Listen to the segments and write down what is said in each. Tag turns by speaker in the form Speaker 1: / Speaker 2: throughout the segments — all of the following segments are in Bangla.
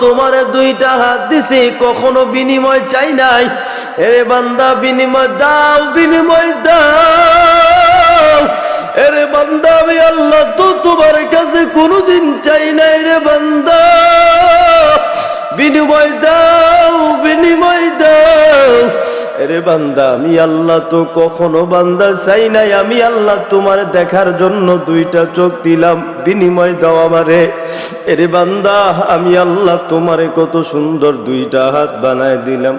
Speaker 1: তোমার দুইটা হাত দিছি, কখনো বিনিময় চাই নাই। এরে বান্দা, বিনিময় দাও বিনিময় দাও। এরে বান্দা, আমি আল্লাহ তো তোমার কাছে কোনোদিন চাই নাই রে বান্দা। বিনিময় দাও। এরে বান্দা, আমি আল্লাহ তো কখনো বান্দা চাই নাই। আমি আল্লাহ তোমার দেখার জন্য দুইটা চোখ দিলাম, বিনিময় দাও আমারে। এরে বান্দা, আমি আল্লাহ তোমারে কত সুন্দর দুইটা হাত বানায় দিলাম।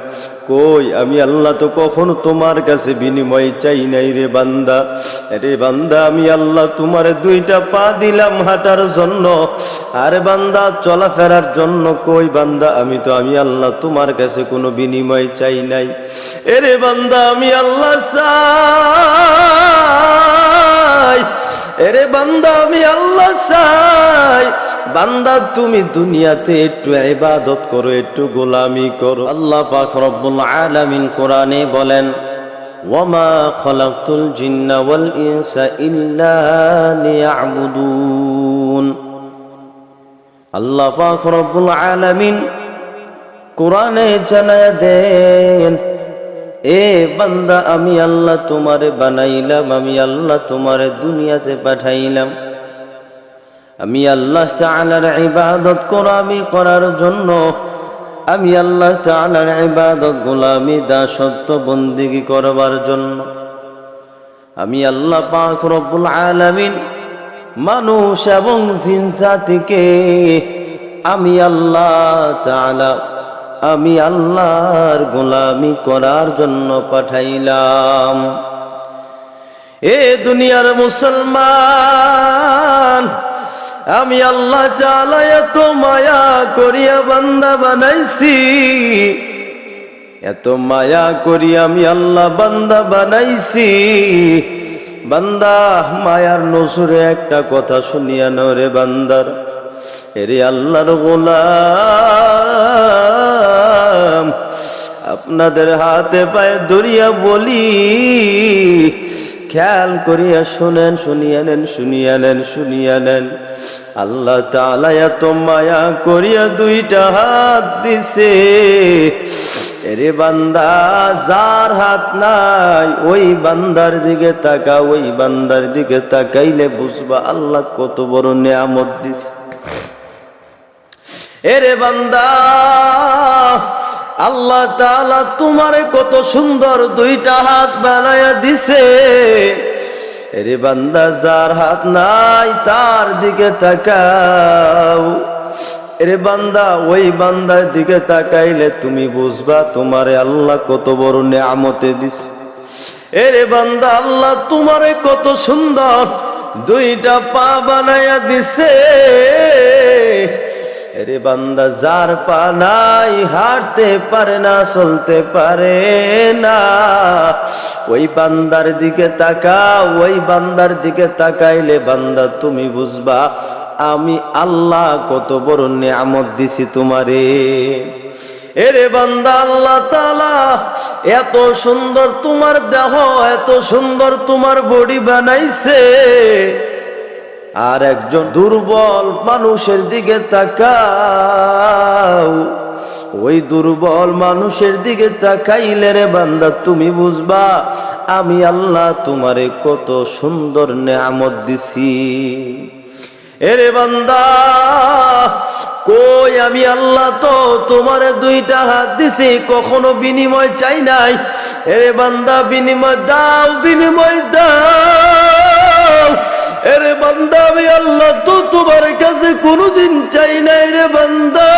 Speaker 1: কই, আমি আল্লাহ তো কখনো তোমার কাছে বিনিময় চাই নাই রে বান্দা। রে বান্দা, আমি আল্লাহ তোমার দুইটা পা দিলাম হাঁটার জন্য। আরে বান্দা, চলাফেরার জন্য কই বান্দা, আমি তো, আমি আল্লাহ তোমার কাছে কোনো বিনিময় চাই নাই। এরে বান্দা, আমি আল্লাহ চাই। এরে বান্দা, আমি আল্লাহ চাই। বান্দা, তুমি দুনিয়াতে একটু ইবাদত করো, একটু গোলামি করো। আল্লাহ পাক রব্বুল আলামিন কোরআনে বলেন, ওয়ামা খলাকতুল জিন্না ওয়াল ইনসা ইল্লা লিয়াবুদুন। আল্লাহ পাক রব্বুল আলামিন কোরআনে জানায় দেন এ বান্দা, আমি আল্লাহ তোমারে বানাইলাম, আমি আল্লাহ তোমারে দুনিয়াতে পাঠাইলাম। আমি আল্লাহ তাআলার ইবাদত করামি করার জন্য, আমি আল্লাহ তাআলার ইবাদত গোলামি দাসত্ব বন্দিগি করবার জন্য। আমি আল্লাহ পাক রব্বুল আলামিন মানুষ এবং জিন জাতিকে আমি আল্লাহ তাআলা আমি আল্লাহর গোলামি করার জন্য পাঠাইলাম। এ দুনিয়ার মুসলমান, আমি আল্লাহ চালা এত মায়া করিয়া বান্দা বানাইছি। এত মায়া করি আমি আল্লাহ বান্দা বানাইছি। বান্দা, মায়ার নসুরে একটা কথা শুনিয়া নরে বান্দার। এরে আল্লাহর গোলাম। আপনাদের হাতে পায়ে দরিয়া বলি, খেয়াল করিয়া শুনেন, শুনিয়া নেন শুনিয়া নেন শুনিয়া নেন। আল্লাহ তাআলা এত মায়া করিয়া দুইটা হাত দিছে। এরে বান্দা, যার হাত নাই, ওই বান্দার দিকে তাকা, ওই বান্দার দিকে তাকাইলে বুঝবা আল্লাহ কত বড় নিয়ামত দিছে। এরে বান্দা আল্লাহ তাআলা তোমারে কত সুন্দর দুইটা হাত বানায়া দিছে। এরে বান্দা, যার হাত নাই, তার দিকে তাকাও। এরে বান্দা, ওই বান্দার দিকে তাকাইলে তুমি বুঝবা তোমারে আল্লাহ কত বড় নিয়ামতে দিছে। এরে বান্দা, আল্লাহ তোমারে কত সুন্দর দুইটা পা বানাইয়া দিছে। রে বান্দা, যার পা নাই হাঁটতে পারে না, চলতে পারে না। ওই বান্দার দিকে তাকা ওই বান্দার দিকে তাকাইলে বান্দা, তুমি বুঝবা, আমি আল্লাহ কত বড় নিয়ামত দিছি তোমারে। এরে বান্দা, আল্লাহ তালা এত সুন্দর তোমার দেহ, এত সুন্দর তোমার বডি বানাইছে। আর একজন দুর্বল মানুষের দিকে তাকাও। ওই দুর্বল মানুষের দিকে তাকাইলে রে বান্দা, তুমি বুঝবা, আমি আল্লাহ তোমারে কত সুন্দর নেয়ামত দিছি। এরে বান্দা, কই আমি আল্লাহ তো তোমার দুইটা হাত দিছি, কখনো বিনিময় চাই নাই। এরে বান্দা, বিনিময় দাও বিনিময় দাও। এরে তো তোমার কাছে কোনোদিন চাই নাই রে বান্দা।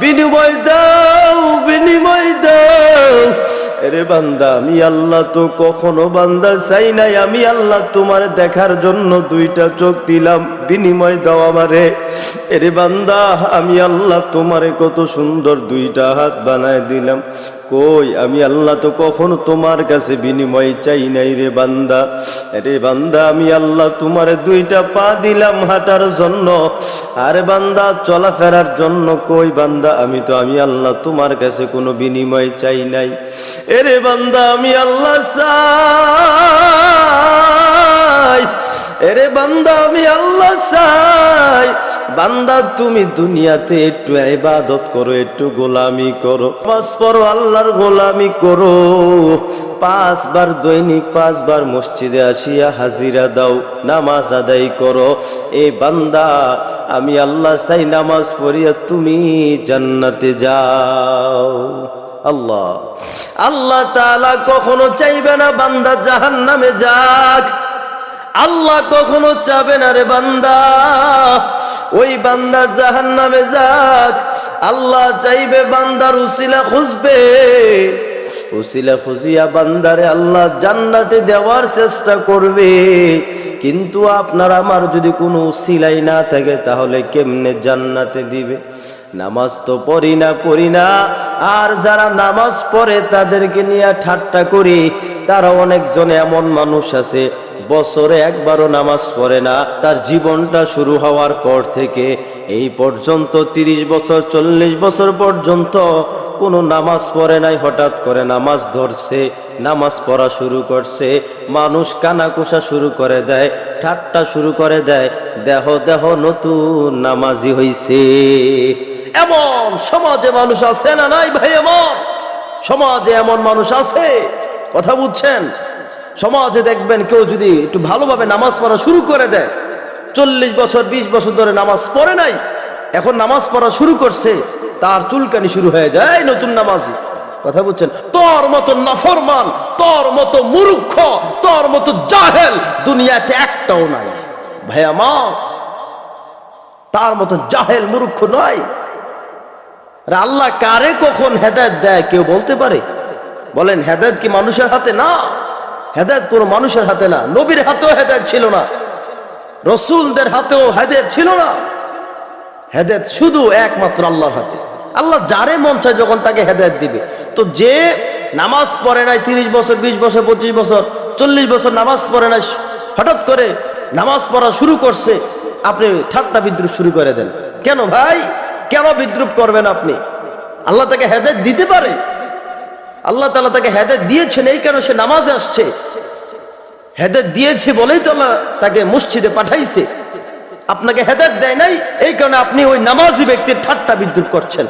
Speaker 1: বিনিময় দাও বিনিময় দাও। এরে বান্দা, আমি আল্লাহ তো কখনো বান্দা চাই নাই। আমি আল্লাহ তোমার দেখার জন্য দুইটা চোখ দিলাম, বিনিময় দাও আমারে। এরে বান্দা, আমি আল্লাহ তোমারে কত সুন্দর দুইটা হাত বানায় দিলাম। কই? আমি আল্লাহ তো কখনো তোমার কাছে বিনিময় চাই নাই রে বান্দা। রে বান্দা, আমি আল্লাহ তোমার দুইটা পা দিলাম হাঁটার জন্য। আরে বান্দা, চলাফেরার জন্য কই বান্দা? আমি তো, আমি আল্লাহ তোমার কাছে কোনো বিনিময় চাই নাই। এরে বান্দা, আমি আল্লাহ চাই। এরে বান্দা, আমি আল্লাহ চাই। বান্দা, তুমি দুনিয়াতে একটু ইবাদত করো, একটু গোলামি করো। নামাজ পড়ো, আল্লাহর গোলামি করো। পাঁচবার দৈনিক, পাঁচবার মসজিদে আসিয়া হাজিরা দাও, নামাজ আদায় করো। এ বান্দা, আমি আল্লাহ চাই নামাজ পড়িয়া তুমি জান্নাতে যাও। আল্লাহ আল্লাহ তাআলা কখনো চাইবে না বান্দা জাহান নামে যাক। আল্লাহ কখনো চাবে না রে বান্দা। ওই বান্দা জাহান নামে যাক। আল্লাহ চাইবে বান্দার উসিলা খুঁজবে। উসিলা খুঁজিয়া বান্দারে আল্লাহ জান্নাতে দেওয়ার চেষ্টা করবে। কিন্তু আপনার আমার যদি কোনো উসিলাই না থাকে, তাহলে কেমনে জান্নাতে দিবে? নামাজ তো পড়ি না পড়ি না। আর যারা নামাজ পড়ে, তাদেরকে নিয়ে ঠাট্টা করি। তারা অনেকজন এমন মানুষ আছে বছরে একবারও নামাজ পড়ে না। তার জীবনটা শুরু হওয়ার পর থেকে এই পর্যন্ত তিরিশ বছর, চল্লিশ বছর পর্যন্ত কোনো নামাজ পড়ে নাই। হঠাৎ করে নামাজ ধরছে, নামাজ পড়া শুরু করছে, মানুষ কানাকুষা শুরু করে দেয়, ঠাট্টা শুরু করে দেয়, দেহ দেহ নতুন নামাজি হইছে। এমন সমাজে মানুষ আছে না নাই ভাই, এমন? সমাজে এমন মানুষ আছে? কথা বুঝছেন? সমাজে দেখবেন কেউ যদি একটু ভালোভাবে নামাজ পড়া শুরু করে দেয়, চল্লিশ বছর, বিশ বছর ধরে নামাজ পড়ে নাই, এখন নামাজ পড়া শুরু করছে, তার চুলকানি শুরু হয়ে যায় নতুন নামাজি। কথা বলছেন, তোর মতো নাফরমান, তোর মতো মূর্খ, তোর মতো জাহেল দুনিয়াতে একটাও নাই। ভাইয়া মা তার মতো জাহেল মূর্খ নয়। আল্লাহ কারে কখন হেদায়ত দেয় কেউ বলতে পারে? বলেন, হেদায়ত কি মানুষের হাতে? না। হেদায়ত কোনো মানুষের হাতে না, নবীর হাতেও হেদায়ত ছিল না, রসুলদের হাতেও হেদায়ত ছিল না। হেদায়ত শুধু একমাত্র আল্লাহর হাতে। আল্লাহ যারে মন চায় যখন তাকে হেদায়ত দিবে। তো যে নামাজ পড়ে নাই তিরিশ বছর, বিশ বছর, পঁচিশ বছর, চল্লিশ বছর নামাজ পড়ে নাই, হঠাৎ করে নামাজ পড়া শুরু করছে, আপনি ঠাট্টা বিদ্রুপ শুরু করে দেন। কেন ভাই? কেন বিদ্রুপ করবেন আপনি? আল্লাহ তাকে হেদায়ত দিতে পারে? আল্লাহ তালা তাকে হেদায়ত দিয়েছেন, এই কেন সে নামাজে আসছে। হেদায়ত দিয়েছে বলেই তো আল্লাহ তাকে মসজিদে পাঠাইছে। আপনাকে হেদায়ত দেয় নাই, এই কারণে আপনি ওই নামাজি ব্যক্তির ঠাট্টা বিদ্যুৎ করছেন।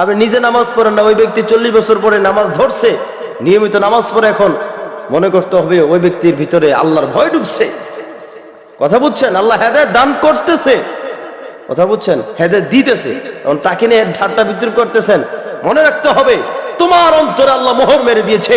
Speaker 1: আপনি নিজে নামাজ পড়েন না, ওই ব্যক্তি চল্লিশ বছর পরে নামাজ ধরছে, নিয়মিত নামাজ পড়ে এখন। মনে করতে হবে ওই ব্যক্তির ভিতরে আল্লাহর ভয় ঢুকছে। কথা বুঝছেন? আল্লাহ হেদায়ত দান করতেছে। কথা বুঝছেন? হেদায়ত দিতেছে। এখন তাকে নিয়ে ঠাট্টা বিদ্রুপ করতেছেন। মনে রাখতে হবে তোমার অন্তরে আল্লাহ মোহর মেরে দিয়েছে।